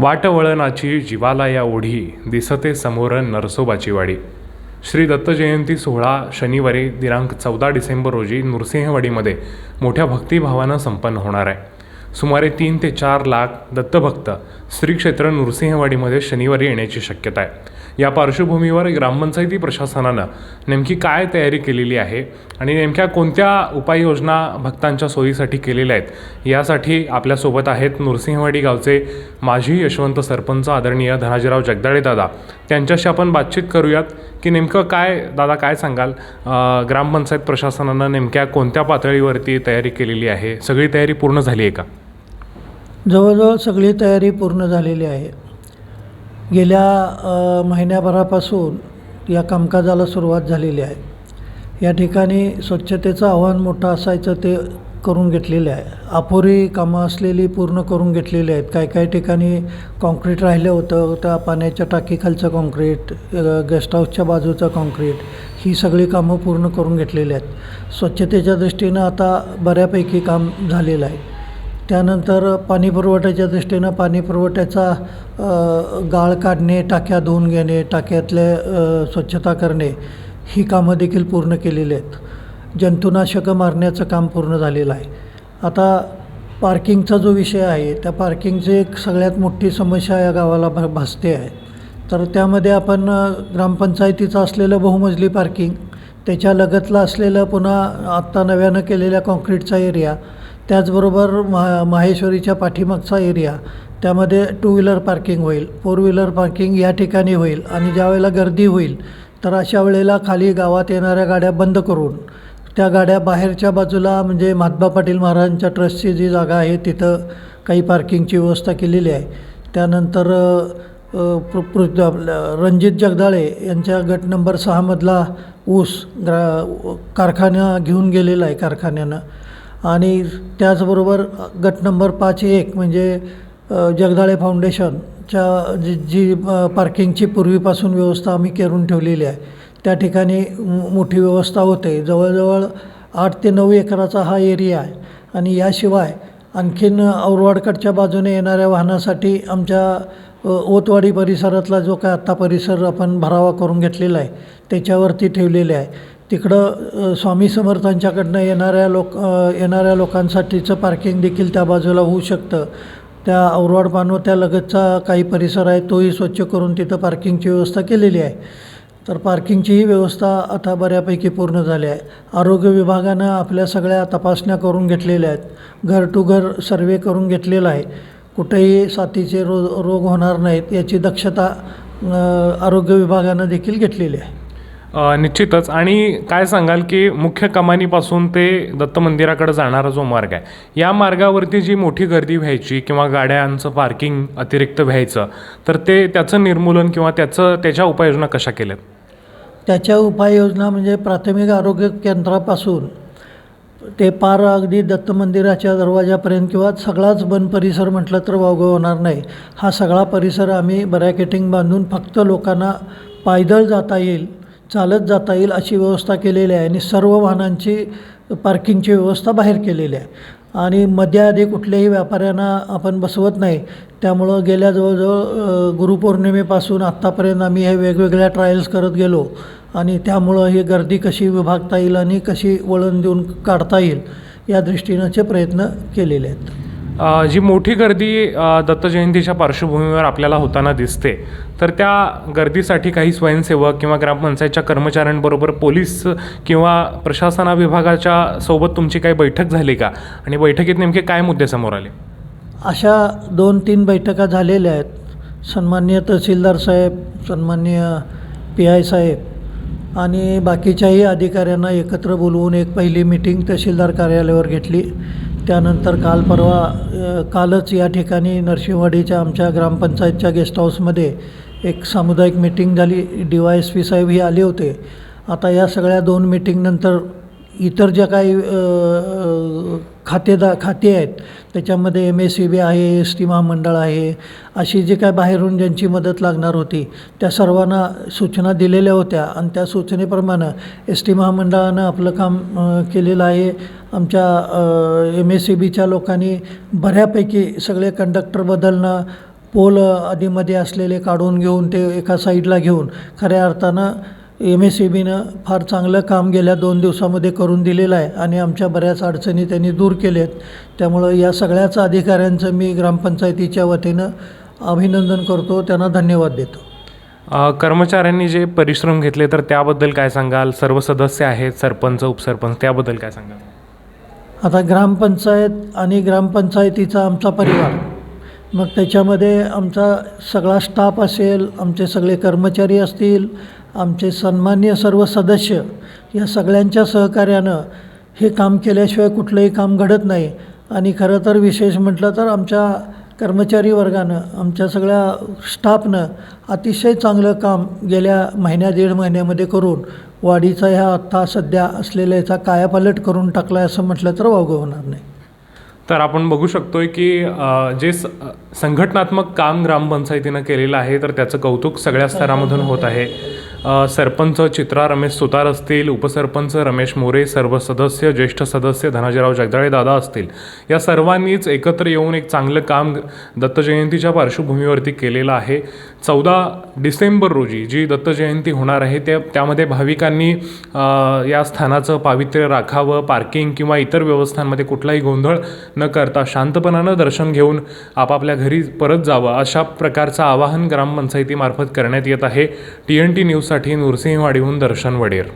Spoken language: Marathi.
वाटवळणाची जीवाला या ओढी दिसते समोर नरसोबाची वाडी. श्री दत्त जयंती सोहळा शनिवारी दिनांक चौदा डिसेंबर रोजी नृसिंहवाडीमध्ये मोठ्या भक्तिभावानं संपन्न होणार आहे. सुमारे तीन ते चार लाख दत्तभक्त श्री क्षेत्र नृसिंहवाडीमध्ये शनिवारी येण्याची शक्यता आहे. या पार्श्वभूमीवर ग्रामपंचायती प्रशासनानं नेमकी काय तयारी केलेली आहे आणि नेमक्या कोणत्या उपाययोजना भक्तांच्या सोयीसाठी केलेल्या आहेत यासाठी आपल्यासोबत आहेत नृसिंहवाडी गावचे माजी यशवंत सरपंच आदरणीय धनाजीराव जगदाळे दादा. त्यांच्याशी आपण बातचीत करूयात की नेमकं काय दादा काय सांगाल? ग्रामपंचायत प्रशासनानं नेमक्या कोणत्या पातळीवरती तयारी केलेली आहे? सगळी तयारी पूर्ण झाली आहे का? जवळजवळ सगळी तयारी पूर्ण झालेली आहे. गेल्या महिन्याभरापासून या कामकाजाला सुरुवात झालेली आहे. या ठिकाणी स्वच्छतेचं आव्हान मोठं असायचं ते करून घेतलेले आहे. अपुरी कामं असलेली पूर्ण करून घेतलेली आहेत. काही काही ठिकाणी कॉन्क्रीट राहिलं होतं त्या पाण्याच्या टाकीखालचं कॉन्क्रीट गेस्ट हाऊसच्या बाजूचं कॉन्क्रीट ही सगळी कामं पूर्ण करून घेतलेली आहेत. स्वच्छतेच्या दृष्टीनं आता बऱ्यापैकी काम झालेलं आहे. त्यानंतर पाणी पुरवठ्याच्या दृष्टीनं पाणी पुरवठ्याचा गाळ काढणे टाक्या धुवून घेणे टाक्यातले स्वच्छता करणे ही कामं देखील पूर्ण केलेली आहेत. जंतुनाशकं मारण्याचं काम पूर्ण झालेलं आहे. आता पार्किंगचा जो विषय आहे त्या पार्किंगची एक सगळ्यात मोठी समस्या या गावाला भा भासते आहे. तर त्यामध्ये आपण ग्रामपंचायतीचं असलेलं बहुमजली पार्किंग त्याच्या लगतला असलेलं पुन्हा आत्ता नव्यानं केलेल्या कॉन्क्रीटचा एरिया त्याचबरोबर महा माहेश्वरीच्या पाठीमागचा एरिया त्यामध्ये टू व्हीलर पार्किंग होईल. फोर व्हीलर पार्किंग या ठिकाणी होईल आणि ज्यावेळेला गर्दी होईल तर अशा वेळेला खाली गावात येणाऱ्या गाड्या बंद करून त्या गाड्या बाहेरच्या बाजूला म्हणजे महात्मा पाटील महाराजांच्या ट्रस्टची जी जागा आहे तिथं काही पार्किंगची व्यवस्था केलेली आहे. त्यानंतर पृ पृ रणजित जगदाळे यांच्या गट नंबर सहामधला ऊस ग्रा कारखाना घेऊन गेलेला आहे कारखान्यानं. आणि त्याचबरोबर गट नंबर पाच एक म्हणजे जगदाळे फाउंडेशनच्या जी जी पार्किंगची पूर्वीपासून व्यवस्था आम्ही करून ठेवलेली आहे त्या ठिकाणी मोठी व्यवस्था होते. जवळजवळ आठ ते नऊ एकराचा हा एरिया आहे आणि याशिवाय आणखीन औरवाडकडच्या बाजूने येणाऱ्या वाहनासाठी आमच्या ओतवाडी परिसरातला जो काय आत्ता परिसर आपण भरावा करून घेतलेला आहे त्याच्यावरती ठेवलेले आहे. तिकडं स्वामी समर्थांच्याकडनं येणाऱ्या लोक येणाऱ्या लोकांसाठीचं पार्किंग देखील त्या बाजूला होऊ शकतं. त्या औरवाड पानव त्या लगतचा काही परिसर आहे तोही स्वच्छ करून तिथं पार्किंगची व्यवस्था केलेली आहे. तर पार्किंगचीही व्यवस्था आता बऱ्यापैकी पूर्ण झाली आहे. आरोग्य विभागानं आपल्या सगळ्या तपासण्या करून घेतलेल्या आहेत. घर टू घर सर्वे करून घेतलेला आहे. कुठेही साथीचे रो रोग होणार नाहीत याची दक्षता आरोग्य विभागानं देखील घेतलेली आहे. निश्चितच. आणि काय सांगाल की मुख्य कमानीपासून ते दत्त मंदिराकडे जाणारा जो मार्ग आहे या मार्गावरती जी मोठी गर्दी व्हायची किंवा गाड्यांचं पार्किंग अतिरिक्त व्हायचं तर ते त्याचं निर्मूलन किंवा त्याचं त्याच्या उपाययोजना कशा केल्यात? त्याच्या उपाययोजना म्हणजे प्राथमिक आरोग्य केंद्रापासून ते पार अगदी दत्त मंदिराच्या दरवाजापर्यंत किंवा सगळाच वन परिसर म्हटलं तर वावगं होणार नाही. हा सगळा परिसर आम्ही बरॅकेटिंग बांधून फक्त लोकांना पायदळ जाता येईल चालत जाता येईल अशी व्यवस्था केलेली आहे. आणि सर्व वाहनांची पार्किंगची व्यवस्था बाहेर केलेली आहे. आणि मध्ये आधी कुठल्याही व्यापाऱ्यांना आपण बसवत नाही. त्यामुळं गेल्या जवळजवळ गुरुपौर्णिमेपासून आत्तापर्यंत आम्ही हे वेगवेगळ्या ट्रायल्स करत गेलो. आणि त्यामुळं ही गर्दी कशी विभागता येईल आणि कशी वळण देऊन काढता येईल या दृष्टीनंचे प्रयत्न केलेले आहेत. जी मोठी गर्दी दत्तजयंतीच्या दत्त जयंतीच्या पार्श्वभूमीवर आपल्याला होताना दिसते तर त्या गर्दीसाठी काही स्वयंसेवक किंवा ग्रामपंचायतच्या कर्मचाऱ्यांबरोबर पोलीस किंवा प्रशासना विभागाच्या सोबत तुमची काही बैठक झाली का? आणि बैठकीत नेमके काय मुद्दे समोर आले? अशा दोन तीन बैठका झालेल्या आहेत. सन्मान्य तहसीलदार साहेब सन्माननीय पी आय साहेब आणि बाकीच्याही अधिकाऱ्यांना एकत्र बोलवून एक पहिली मिटिंग तहसीलदार कार्यालयावर घेतली. त्यानंतर काल परवा कालच या ठिकाणी नरसिंहवाडीच्या आमच्या ग्रामपंचायतच्या गेस्ट हाऊसमध्ये एक सामुदायिक मिटिंग झाली. डी वाय एस पी साहेब हे आले होते. आता या सगळ्या दोन मिटिंगनंतर इतर ज्या काही खातेदा खाते आहेत त्याच्यामध्ये एम एस सी बी आहे एस टी महामंडळ आहे अशी जी काय बाहेरून ज्यांची मदत लागणार होती त्या सर्वांना सूचना दिलेल्या होत्या आणि त्या सूचनेप्रमाणे एस टी महामंडळानं आपलं काम केलेलं आहे. आमच्या एम एस सी बीच्या लोकांनी बऱ्यापैकी सगळे कंडक्टर बदलणं पोल आधीमध्ये असलेले काढून घेऊन ते एका साईडला घेऊन खऱ्या अर्थानं एम एस सी बीनं फार चांगलं काम गेल्या दोन दिवसामध्ये करून दिलेलं आहे आणि आमच्या बऱ्याच अडचणी त्यांनी दूर केल्या आहेत त्यामुळं या सगळ्याच अधिकाऱ्यांचं मी ग्रामपंचायतीच्या वतीनं अभिनंदन करतो. त्यांना धन्यवाद देतो. कर्मचाऱ्यांनी जे परिश्रम घेतले तर त्याबद्दल काय सांगाल? सर्व सदस्य आहेत सरपंच उपसरपंच त्याबद्दल काय सांगाल? आता ग्रामपंचायत आणि ग्रामपंचायतीचा आमचा परिवार. मग त्याच्यामध्ये आमचा सगळा स्टाफ असेल आमचे सगळे कर्मचारी असतील आमचे सन्मान्य सर्व सदस्य या सगळ्यांच्या सहकार्यानं हे काम केल्याशिवाय कुठलंही काम घडत नाही. आणि खरं तर विशेष म्हटलं तर आमच्या कर्मचारी वर्गानं आमच्या सगळ्या स्टाफनं अतिशय चांगलं काम गेल्या महिन्या दीड महिन्यामध्ये करून वाढीचा ह्या आत्ता सध्या असलेल्या याचा कायापालट करून टाकला आहे असं म्हटलं तर वावगं होणार नाही. तर आपण बघू शकतोय की जे स संघटनात्मक काम ग्रामपंचायतीनं केलेलं आहे तर त्याचं कौतुक सगळ्या स्तरामधून होत आहे. सरपंच चित्रा रमेश सुतार असतील उपसरपंच रमेश मोरे सर्व सदस्य ज्येष्ठ सदस्य धनाजीराव जगदाळे दादा असतील. या सर्वांनीच एकत्र येऊन एक चांगलं काम दत्तजयंतीच्या पार्श्वभूमीवरती केलेलं आहे. चौदा डिसेंबर रोजी जी दत्तजयंती होणार आहे त्या त्यामध्ये भाविकांनी या स्थानाचं पावित्र्य राखावं पार्किंग किंवा इतर व्यवस्थांमध्ये कुठलाही गोंधळ न करता शांतपणानं दर्शन घेऊन आपापल्या घरी परत जावं अशा प्रकारचं आवाहन ग्रामपंचायतीमार्फत करण्यात येत आहे. टी एन टी न्यूज न्यूजसाठी नृसिंहवाडीहून दर्शन वडेर